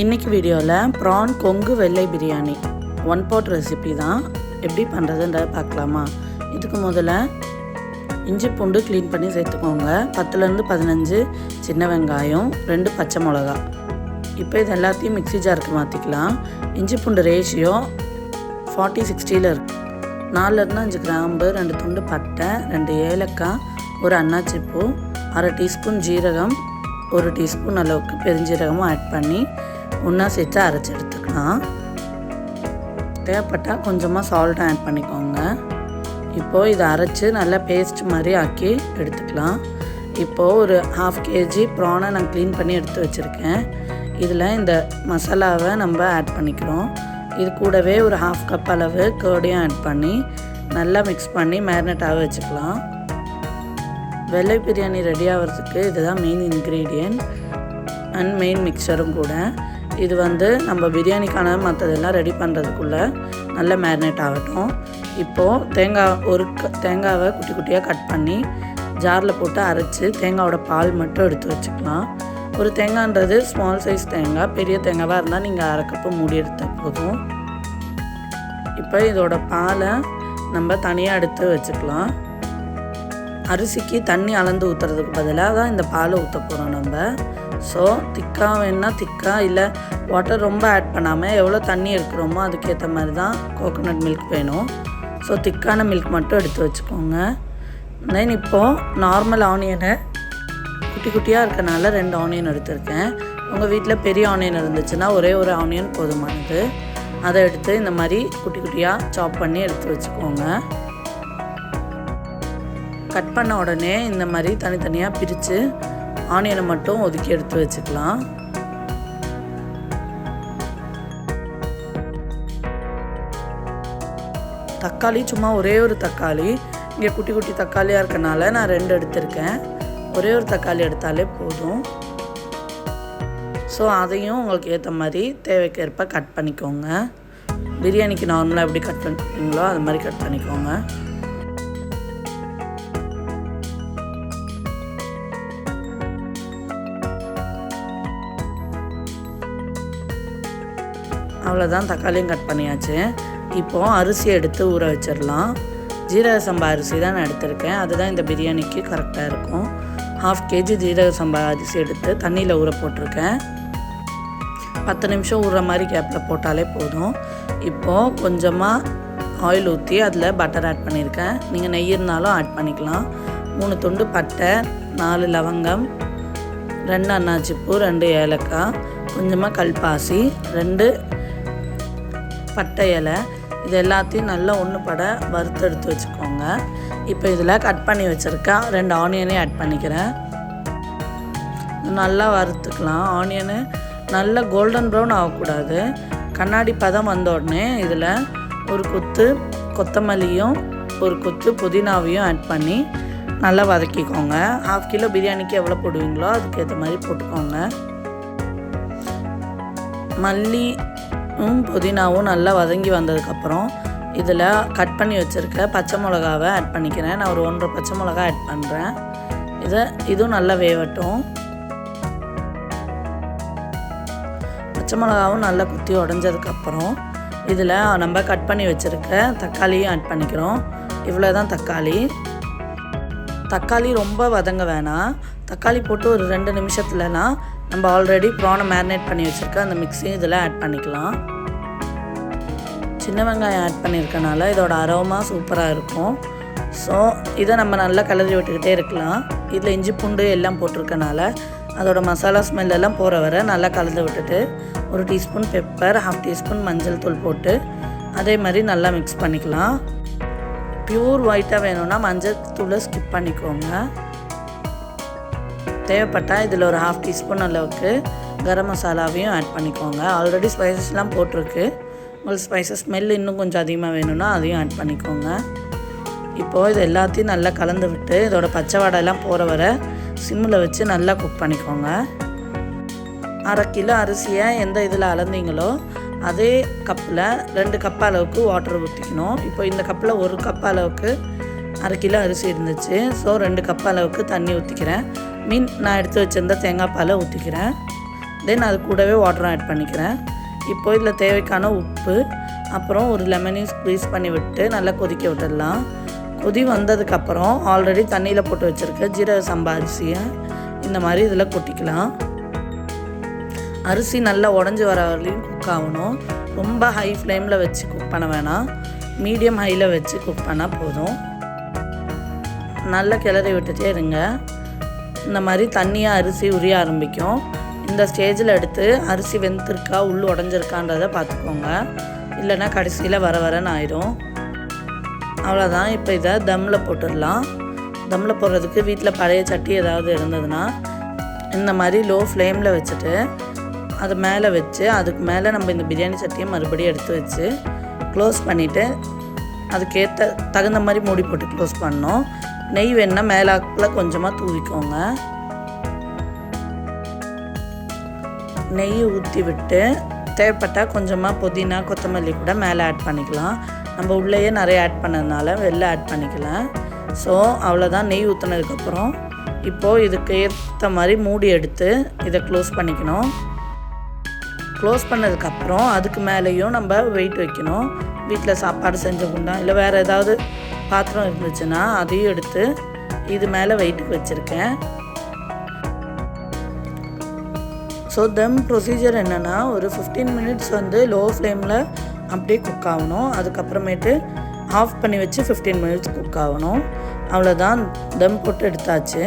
இன்றைக்கி வீடியோவில் ப்ரான் கொங்கு வெள்ளை பிரியாணி. ஒன் பாட் ரெசிபி தான். எப்படி பண்ணுறதுன்றத பார்க்கலாமா? இதுக்கு முதல்ல இஞ்சி பூண்டு க்ளீன் பண்ணி சேர்த்துக்கோங்க. பத்துலேருந்து பதினஞ்சு சின்ன வெங்காயம் ரெண்டு பச்சை மிளகா. இப்போ இது எல்லாத்தையும் மிக்சி ஜாருக்கு மாற்றிக்கலாம் இஞ்சி பூண்டு ரேஷியோ ஃபார்ட்டி சிக்ஸ்டியில் இருக்கு. நாலுலேருந்து அஞ்சு கிராம்பு ரெண்டு துண்டு பட்டை ரெண்டு ஏலக்காய் ஒரு அன்னாச்சிப்பூ அரை டீஸ்பூன் ஜீரகம் ஒரு டீஸ்பூன் அளவுக்கு பெருஞ்சீரகமும் ஆட் பண்ணி ஒன்றா சேர்த்து அரைச்சி எடுத்துக்கலாம். தேவைப்பட்டால் கொஞ்சமாக சால்ட்டும் ஆட் பண்ணிக்கோங்க. இப்போது இதை அரைச்சி நல்லா பேஸ்ட் மாதிரி ஆக்கி எடுத்துக்கலாம். இப்போது ஒரு ஹாஃப் கேஜி ப்ரானை நான் க்ளீன் பண்ணி எடுத்து வச்சுருக்கேன். இதில் இந்த மசாலாவை நம்ம ஆட் பண்ணிக்கிறோம். இது கூடவே ஒரு ஹாஃப் கப் அளவு கேர்டையும் ஆட் பண்ணி நல்லா மிக்ஸ் பண்ணி மேரினேட்டாக வச்சுக்கலாம். வெள்ளை பிரியாணி ரெடி ஆகிறதுக்கு இதுதான் மெயின் இன்க்ரீடியன்ட் அண்ட் மெயின் மிக்சரும் கூட. இது வந்து நம்ம பிரியாணிக்கான மற்றதெல்லாம் ரெடி பண்ணுறதுக்குள்ளே நல்ல மேரினேட் ஆகட்டும். இப்போது தேங்காய் ஒரு க தேங்காவை குட்டி குட்டியாக கட் பண்ணி ஜாரில் போட்டு அரைச்சி தேங்காவோட பால் மட்டும் எடுத்து வச்சுக்கலாம். ஒரு தேங்காய்ன்றது ஸ்மால் சைஸ் தேங்காய் பெரிய தேங்காவாக இருந்தால் நீங்கள் அரைக்கப்போ மூடி எடுத்த போதும். இப்போ இதோட பாலை நம்ம தனியாக எடுத்து வச்சுக்கலாம். அரிசிக்கு தண்ணி அளந்து ஊற்றுறதுக்கு பதிலாக தான் இந்த பால் ஊற்ற போகிறோம் நம்ம. ஸோ திக்காக வேணால் திக்காக இல்லை வாட்டர் ரொம்ப ஆட் பண்ணாமல் எவ்வளோ தண்ணி எடுக்கிறோமோ அதுக்கேற்ற மாதிரி தான் கோகோனட் மில்க் வேணும். ஸோ திக்கான மில்க் மட்டும் எடுத்து வச்சுக்கோங்க. தென் இப்போது நார்மல் ஆனியனை குட்டி குட்டியாக இருக்கனால ரெண்டு ஆனியன் எடுத்திருக்கேன். உங்கள் வீட்டில் பெரிய ஆனியன் இருந்துச்சுன்னா ஒரே ஒரு ஆனியன் போதுமானது. அதை எடுத்து இந்த மாதிரி குட்டி குட்டியாக சாப் பண்ணி எடுத்து வச்சுக்கோங்க. கட் பண்ண உடனே இந்த மாதிரி தனித்தனியாக பிரித்து ஆனியனை மட்டும் ஒதுக்கி எடுத்து வச்சுக்கலாம். தக்காளி சும்மா ஒரே ஒரு தக்காளி. இங்கே குட்டி குட்டி தக்காளியாக இருக்கனால நான் ரெண்டு எடுத்திருக்கேன். ஒரே ஒரு தக்காளி எடுத்தாலே போதும். ஸோ அதையும் உங்களுக்கு ஏற்ற மாதிரி தேவைக்கேற்ப கட் பண்ணிக்கோங்க. பிரியாணிக்கு நார்மலாக எப்படி கட் பண்ணுறீங்களோ அது மாதிரி கட் பண்ணிக்கோங்க. அவ்வளோதான் தக்காளியும் கட் பண்ணியாச்சு. இப்போது அரிசி எடுத்து ஊற வச்சிடலாம். ஜீரக சம்பா அரிசி தான் நான் எடுத்திருக்கேன். அதுதான் இந்த பிரியாணிக்கு கரெக்டாக இருக்கும். ஹாஃப் கேஜி ஜீரக சம்பா அரிசி எடுத்து தண்ணியில் ஊற போட்டிருக்கேன். பத்து நிமிஷம் ஊற மாதிரி கேப்பில் போட்டாலே போதும். இப்போது கொஞ்சமாக ஆயில் ஊற்றி அதில் பட்டர் ஆட் பண்ணியிருக்கேன். நீங்கள் நெய் இருந்தாலும் ஆட் பண்ணிக்கலாம். மூணு துண்டு பட்டை நாலு லவங்கம் ரெண்டு அன்னாச்சிப்பூ ரெண்டு ஏலக்காய் கொஞ்சமாக கல்பாசி ரெண்டு பட்டை இலை இது எல்லாத்தையும் நல்லா ஒன்று பட வறுத்து எடுத்து வச்சுக்கோங்க. இப்போ இதில் கட் பண்ணி வச்சுருக்கா ரெண்டு ஆனியனையும் ஆட் பண்ணிக்கிறேன். நல்லா வறுத்துக்கலாம். ஆனியனு நல்லா கோல்டன் ப்ரௌன் ஆகக்கூடாது. கண்ணாடி பதம் வந்த உடனே இதில் ஒரு குத்து கொத்தமல்லியும் ஒரு குத்து புதினாவையும் ஆட் பண்ணி நல்லா வதக்கிக்கோங்க. ஹாஃப் கிலோ பிரியாணிக்கு எவ்வளோ போடுவீங்களோ அதுக்கேற்ற மாதிரி போட்டுக்கோங்க. மல்லி புதினாவும் நல்லா வதங்கி வந்ததுக்கப்புறம் இதில் கட் பண்ணி வச்சுருக்க பச்சை மிளகாவை ஆட் பண்ணிக்கிறேன். நான் ஒரு ஒன்றரை பச்சை மிளகா ஆட் பண்ணுறேன் இதை இதுவும் நல்லா வேவட்டும். பச்சை மிளகாவும் நல்லா குத்தி உடஞ்சதுக்கப்புறம் இதில் நம்ம கட் பண்ணி வச்சுருக்க தக்காளியும் ஆட் பண்ணிக்கிறோம். இவ்வளோ தான் தக்காளி. தக்காளி ரொம்ப வதங்க வேணாம். தக்காளி போட்டு ஒரு ரெண்டு நிமிஷத்துலலாம் நம்ம ஆல்ரெடி ப்ரானை மேரினேட் பண்ணி வச்சுருக்க அந்த மிக்ஸியும் இதில் ஆட் பண்ணிக்கலாம். சின்ன வெங்காயம் ஆட் பண்ணியிருக்கனால இதோட அரோமா சூப்பராக இருக்கும். ஸோ இதை நம்ம நல்லா கலரி விட்டுக்கிட்டே இருக்கலாம். இதில் இஞ்சி பூண்டு எல்லாம் போட்டிருக்கனால அதோட மசாலா ஸ்மெல் எல்லாம் போகிற வரை நல்லா கலந்து விட்டுட்டு ஒரு டீஸ்பூன் பெப்பர் ஹாஃப் டீஸ்பூன் மஞ்சள் தூள் போட்டு அதே மாதிரி நல்லா மிக்ஸ் பண்ணிக்கலாம். ப்யூர் ஒயிட்டாக வேணும்னா மஞ்சள் தூளை ஸ்கிப் பண்ணிக்கோங்க. தேவைப்பட்டால் இதில் ஒரு ஹாஃப் டீஸ்பூன் அளவுக்கு கரம் மசாலாவையும் ஆட் பண்ணிக்கோங்க. ஆல்ரெடி ஸ்பைசஸ்லாம் போட்டிருக்கு. உங்களுக்கு ஸ்பைசஸ் ஸ்மெல் இன்னும் கொஞ்சம் அதிகமாக வேணும்னா அதையும் ஆட் பண்ணிக்கோங்க. இப்போது இது எல்லாத்தையும் நல்லா கலந்து விட்டு இதோட பச்சை வாடையெல்லாம் போகிற வர சிம்மில் வச்சு நல்லா குக் பண்ணிக்கோங்க. அரை கிலோ அரிசியை எந்த இதில் அளந்தீங்களோ அதே கப்பில் ரெண்டு கப் அளவுக்கு வாட்டர் ஊற்றிக்கணும் இப்போ இந்த கப்பில் ஒரு கப் அளவுக்கு அரை கிலோ அரிசி இருந்துச்சு. ஸோ ரெண்டு கப் அளவுக்கு தண்ணி ஊற்றிக்கிறேன் மீன் நான் எடுத்து வச்சுருந்த தேங்காய் பாலை ஊற்றிக்கிறேன் தென் அது கூடவே வாட்டரும் ஆட் பண்ணிக்கிறேன். இப்போ இதில் தேவைக்கான உப்பு அப்புறம் ஒரு லெமனையும் ஸ்க்வீஸ் பண்ணி விட்டு நல்லா கொதிக்க விட்டுடலாம். கொதி வந்ததுக்கப்புறம் ஆல்ரெடி தண்ணியில் போட்டு வச்சுருக்க ஜீரக சம்பா அரிசியை இந்த மாதிரி இதில் கொட்டிக்கலாம். அரிசி நல்லா உடஞ்சி வர வரலையும் குக் ஆகணும். ரொம்ப ஹை ஃப்ளேமில் வச்சு குக் பண்ண வேணாம். மீடியம் ஹையில் வச்சு குக் பண்ணால் போதும். நல்லா கிளறி விட்டுட்டே இருங்க. இந்த மாதிரி தண்ணியாக அரிசி உரிய ஆரம்பிக்கும். இந்த ஸ்டேஜில் எடுத்து அரிசி வெந்திருக்கா உள் உடஞ்சிருக்கான்றதை பார்த்துக்கோங்க. இல்லைன்னா கடைசியில் வர வரன்னு ஆயிடும். அவ்வளோதான் இப்போ இதை தம்மில் போட்டுடலாம். தம்மில் போடுறதுக்கு வீட்டில் பழைய சட்டி ஏதாவது இருந்ததுன்னா இந்த மாதிரி லோ ஃப்ளேமில் வச்சுட்டு அது மேலே வச்சு அதுக்கு மேலே நம்ம இந்த பிரியாணி சட்டியை மறுபடியும் எடுத்து வச்சு க்ளோஸ் பண்ணிவிட்டு அதுக்கேற்ற தகுந்த மாதிரி மூடி போட்டு க்ளோஸ் பண்ணோம் நெய் வேணுன்னா மேலாக்கில் கொஞ்சமாக தூவிக்கோங்க. நெய் ஊற்றி விட்டு தேவைப்பட்டால் கொஞ்சமாக புதினா கொத்தமல்லி கூட மேலே ஆட் பண்ணிக்கலாம். நம்ம உள்ளேயே நிறைய ஆட் பண்ணதுனால வெளில ஆட் பண்ணிக்கலாம். ஸோ அவ்வளோதான் நெய் ஊற்றினதுக்கப்புறம் இப்போது இதுக்கு ஏற்ற மாதிரி மூடி எடுத்து இதை க்ளோஸ் பண்ணிக்கணும். க்ளோஸ் பண்ணதுக்கப்புறம் அதுக்கு மேலேயும் நம்ம வெயிட் வைக்கணும். வீட்டில் சாப்பாடு செஞ்ச குண்டா இல்லை வேறு ஏதாவது பாத்திரம் இருந்துச்சுன்னா அதையும் எடுத்து இது மேலே வெயிட்டுக்கு வச்சுருக்கேன். ஸோ தம் ப்ரொசீஜர் என்னென்னா ஒரு ஃபிஃப்டீன் மினிட்ஸ் வந்து லோ ஃப்ளேமில் அப்படியே குக் ஆகணும். அதுக்கப்புறமேட்டு ஆஃப் பண்ணி வச்சு ஃபிஃப்டீன் மினிட்ஸ் குக் ஆகணும். அவ்வளோதான் தம் போட்டு எடுத்தாச்சு.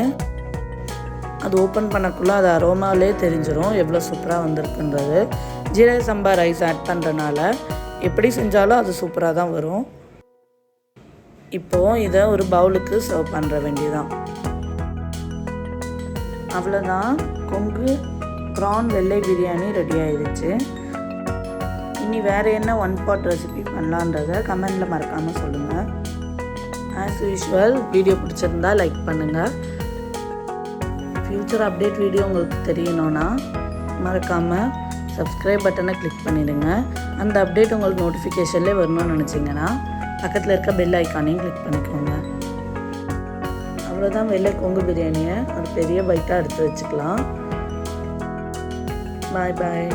அது ஓப்பன் பண்ணக்குள்ளே அது அரோமாலே தெரிஞ்சிடும் எவ்வளோ சூப்பராக வந்திருக்குன்றது. ஜீரக சம்பா ரைஸ் ஆட் பண்ணுறனால எப்படி செஞ்சாலும் அது சூப்பராக தான் வரும். இப்போது இதை ஒரு பவுலுக்கு சர்வ் பண்ணுற வேண்டியதான் அவ்வளோதான் கொங்கு ப்ரான் வெள்ளை பிரியாணி ரெடி ஆயிடுச்சு. இனி வேறு என்ன ஒன் பாட் ரெசிபி பண்ணலான்றதை கமெண்டில் மறக்காமல் சொல்லுங்கள் ஆஸ் யூஷுவல் வீடியோ பிடிச்சிருந்தா லைக் பண்ணுங்கள் ஃப்யூச்சர் அப்டேட் வீடியோ உங்களுக்கு தெரியணும்னா மறக்காமல் சப்ஸ்கிரைப் பட்டனை கிளிக் பண்ணிவிடுங்க அந்த அப்டேட் உங்களுக்கு நோட்டிஃபிகேஷன்லேயே வரணும்னு நினச்சிங்கன்னா பக்கத்தில் இருக்க பெல் ஐக்கானையும் கிளிக் பண்ணிக்கோங்க. அவ்வளோதான் வெள்ளை கொங்கு பிரியாணியை ஒரு பெரிய பைட்டாக எடுத்து வச்சுக்கலாம். பாய் பாய்